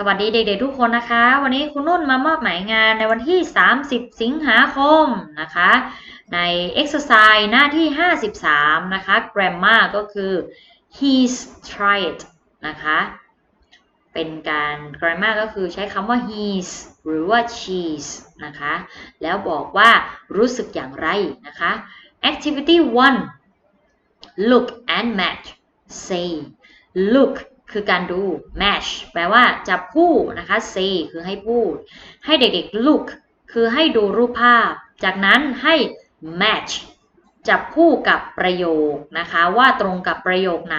สวัสดีเด็กๆทุกคนนะคะ วันนี้คุณนุ่นมามอบหมายงานในวันที่ 30 สิงหาคมนะคะ ใน exercise หน้าที่ 53 นะคะ grammar ก็คือ he's tried นะคะ เป็นการ grammar ก็คือใช้คำว่า he's หรือว่า she's นะคะ แล้วบอกว่ารู้สึกอย่างไรนะคะ activity 1 look and match say look คือการดู match แปลว่าจับคู่นะคะ say คือให้พูด ให้เด็กๆ look คือให้ดูรูปภาพ จากนั้นให้ match จับคู่กับประโยคนะคะ ว่าตรงกับประโยคไหน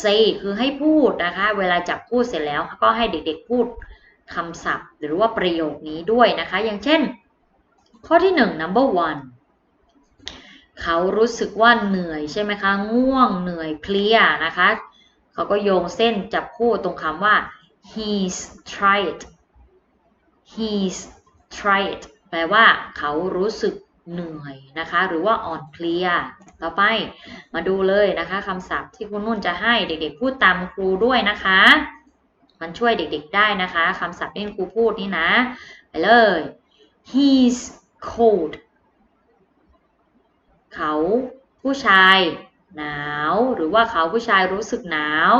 say คือให้พูดนะคะ เวลาจับคู่เสร็จแล้วก็ให้เด็กๆพูดคำศัพท์ หรือว่าประโยคนี้ด้วยนะคะ อย่างเช่น ข้อที่ 1 number one เขารู้สึกว่าเหนื่อยใช่ไหมคะ ง่วงเหนื่อยเพลียนะคะ เขาก็โยงเส้นจับคู่ตรงคำว่า he's tried he's tried แปลว่าเขารู้สึกเหนื่อยนะคะ หรือว่าอ่อนเพลีย ต่อไปมาดูเลยนะคะคำศัพท์ที่คุณนุ่นจะให้เด็กๆ พูดตามครูด้วยนะคะ มันช่วยเด็กๆได้นะคะคำศัพท์ที่ครูพูดนี่นะ ไปเลย he's cold เขาผู้ชาย หนาว หรือว่าเขาผู้ชายรู้สึกหนาว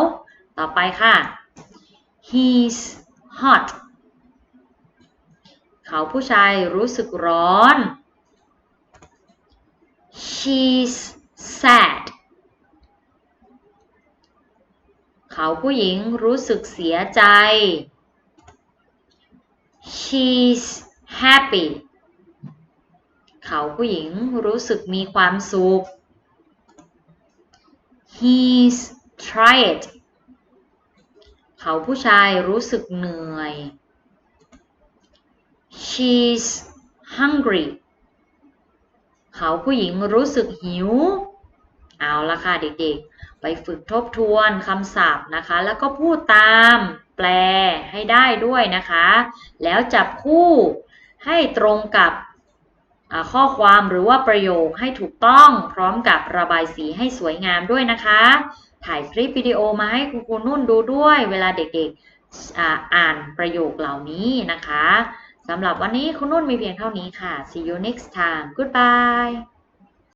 ต่อไปค่ะ he's hot เขาผู้ชายรู้สึกร้อน she's sad เขาผู้หญิงรู้สึกเสียใจ she's happy เขาผู้หญิงรู้สึกมีความสุข he's tired เขาผู้ชายรู้สึกเหนื่อย she's hungry เขาผู้หญิงรู้สึกหิว เอาละค่ะเด็กๆ ไปฝึกทบทวนคำศัพท์นะคะ แล้วก็พูดตามแปลให้ได้ด้วยนะคะ แล้วจับคู่ให้ตรงกับ ข้อความหรือว่าประโยคให้ถูกต้องพร้อมกับระบายสีให้สวยงามด้วยนะคะ ถ่ายคลิปวิดีโอมาให้คุณครูนุ่นดูด้วย เวลาเด็กๆอ่าอ่านประโยคเหล่านี้นะคะสำหรับวันนี้คุณนุ่นมีเพียงเท่านี้ค่ะ see you next time goodbye